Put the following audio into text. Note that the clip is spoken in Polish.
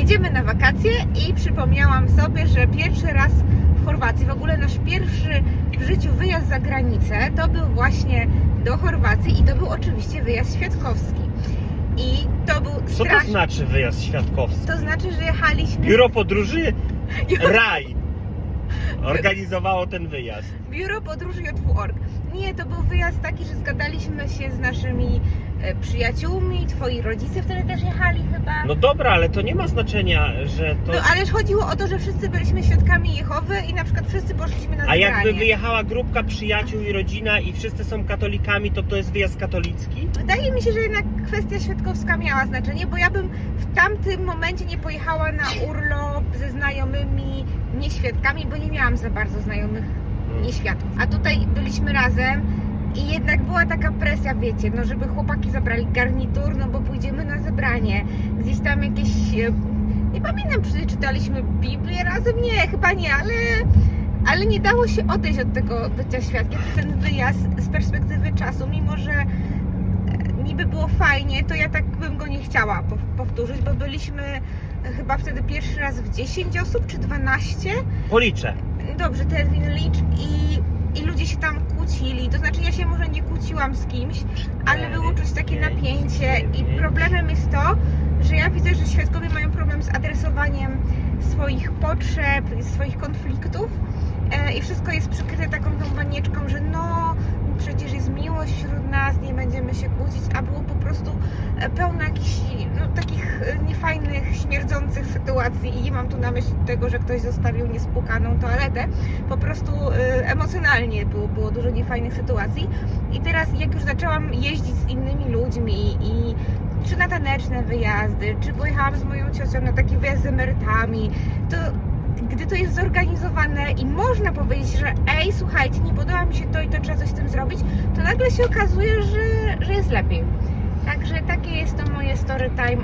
jedziemy na wakacje i przypomniałam sobie, że pierwszy raz w Chorwacji, w ogóle nasz pierwszy w życiu wyjazd za granicę, to był właśnie do Chorwacji i to był oczywiście wyjazd świadkowski. I to był Co to znaczy wyjazd świadkowski? To znaczy, że jechaliśmy. Biuro podróży Raj organizowało ten wyjazd. Biuro Podróży JW.org. Nie, to był wyjazd taki, że zgadaliśmy się z naszymi e, przyjaciółmi, twoi rodzice wtedy też jechali chyba. No dobra, ale to nie ma znaczenia, że to... No ależ chodziło o to, że wszyscy byliśmy świadkami Jehowy i na przykład wszyscy poszliśmy na A zebranie. jakby wyjechała grupka przyjaciół i rodzina i wszyscy są katolikami, to to jest wyjazd katolicki? Wydaje mi się, że jednak kwestia świadkowska miała znaczenie, bo ja bym w tamtym momencie nie pojechała na urlop ze znajomymi nieświadkami, bo nie miałam za bardzo znajomych nieświadków. A tutaj byliśmy razem i jednak była taka presja, wiecie, no żeby chłopaki zabrali garnitur, no bo pójdziemy na zebranie. Gdzieś tam jakieś... e, Nie pamiętam, czy czytaliśmy Biblię razem? Nie, chyba nie, ale... Ale nie dało się odejść od tego bycia świadkiem. Ten wyjazd z perspektywy czasu, mimo że e, niby było fajnie, to ja tak bym go nie chciała pow- powtórzyć, bo byliśmy chyba wtedy pierwszy raz w 10 osób czy 12. Policzę. Dobrze, Terwin licz i, i ludzie się tam kłócili. To znaczy ja się może nie kłóciłam z kimś, ale było czuć takie napięcie i problemem jest to, że ja widzę, że świadkowie mają problem z adresowaniem swoich potrzeb, swoich konfliktów e, i wszystko jest przykryte taką tą banieczką, że no przecież jest miłość wśród nas, nie będziemy się kłócić, a było po prostu e, pełno jakichś no, takich e, niefajnych, śmierdzących sytuacji i nie mam tu na myśli tego, że ktoś zostawił niespłukaną toaletę, po prostu e, emocjonalnie było, było dużo niefajnych sytuacji. I teraz jak już zaczęłam jeździć z innymi ludźmi i czy na taneczne wyjazdy, czy pojechałam z moją ciocią na taki wyjazd z emerytami, to gdy to jest zorganizowane i można powiedzieć, że ej, słuchajcie, nie podoba mi się to i to trzeba coś z tym zrobić, to nagle się okazuje, że, że jest lepiej. Także takie jest to moje story time